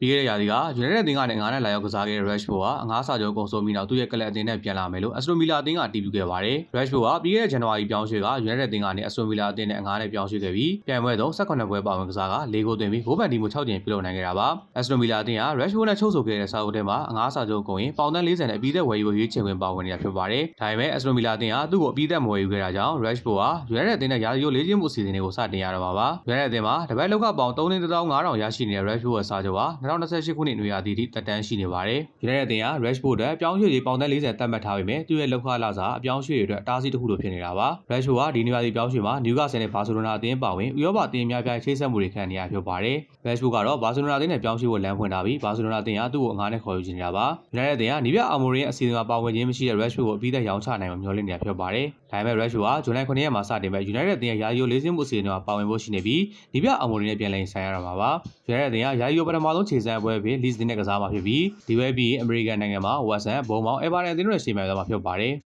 ပြီးခဲ့တဲ့ရာသီက United အသင်းကနေငါးနဲ့လာရောက်ကစားခဲ့တဲ့ Rashford ကအငါးစာချုပ်ကုန်ဆုံးပြီးနောက်သူ့ရဲ့ကလပ်အသင်းနဲ့ပြန်လာမယ်လို့ Aston Villa အသင်းကအတည်ပြုခဲ့ပါတယ်။ Rashford ကပြီးခဲ့တဲ့ဇန်နဝါရီပြောင်းရွှေ့က United အသင်းကနေ Aston Villa အသင်းနဲ့အငါးနဲ့ပြောင်းရွှေ့ခဲ့ပြီးပြိုင်ပွဲသုံး18ပွဲပါဝင်ကစားက၄ဂိုးသွင်းပြီးဂိုးပန်တီမှု6ကြိမ်ပြုလုပ်နိုင်ခဲ့တာပါ။ Aston Villa အသင်းက Rashford နဲ့ချုပ်ဆိုခဲ့တဲ့စာအုပ်ထဲမှာအငါးစာချုပ်ကုန်ရင်ပေါင်သန်း40နဲ့အပြီးသက်ဝယ်ယူဖို့ရွေးချယ်ခွင့်ပါဝင်နေတာဖြစ်ပါတယ်။ဒါပေမဲ့ Aston Villa အသင်းကသူ့ကိုအပြီးသက်မဝယ်ယူခဲ့တာကြောင့် Rashford ဟာ United အသင်းနဲ့ရာသီရိုးလေးချင်းမှုအစီအစဉ်တွေကိုစတင်ရတော့မှာပါ။ United အသင်းမှာတပတ်လောက်ကပေါင်3,500ရရှိနေတဲ့ Rashford ရဲ့စာချုပ်ဟာ2028ခုနှစ်နွေရာသီထိတက်တန်းရှိနေပါတယ်။ United အသင်းက Rashford အတွက်ပြောင်းရွှေ့ရေးပေါင်သန်း40သတ်မှတ်ထားပေမဲ့သူ့ရဲ့လောက်ခလာစာအပြောင်းရွှေ့တွေအတွက်အတားအဆီးတစ်ခုလိုဖြစ်နေတာပါ။ Rashford ဟာဒီနွေရာသီပြောင်းရွှေ့မှာ Newcastle နဲ့ Barcelona အသင်းပါဝင်ဥရောပအသင်းများပြိုင်ချိတ်ဆက်မှုတွေခံနေရဖြစ်ပါတယ်။ Rashford ကတော့ Barcelona အသင်းနဲ့ပြောင်းရွှေ့ဖို့လမ်းဖွင့်ထားပြီး Barcelona အသင်းကသူ့ကိုအငှားနဲ့ခေါ်ယူချင်နေတာပါ။ United အသင်းကနီးပြ Amorim ရဲ့အစီအစဉ်မှာပါဝင်ခြင်းမရှိတဲ့ Rashford ကိုအပြီးသက်ရောင်းချနိုင်မှာမျှော်လင့်နေတာဖြစ်ပါတယ်။ဒါပေမဲ့ Rashford ဟာဇွန်လ9ရက်မှာစတင်မဲ့ United အသင်းရဲ့ယာယီလေးစင်းမှုအစီအစဉ်မှာပါဝင်ဖို့ရှိနေပြီးနီးပြ Amorim နဲ့ပြန်လည်ဆိုင်ရတော့မှာပါ။ United အသင်းကယာယီပထမဆုံးခြေစမ်းပွဲအဖြစ် Leeds အသင်းနဲ့ကစားမှာဖြစ်ပြီးဒီပွဲပြီး American နိုင်ငံမှာ West Ham, Bournemouth, Everton အသင်းတို့နဲ့ရှေ့မှန်သွားမှာဖြစ်ပါတယ်။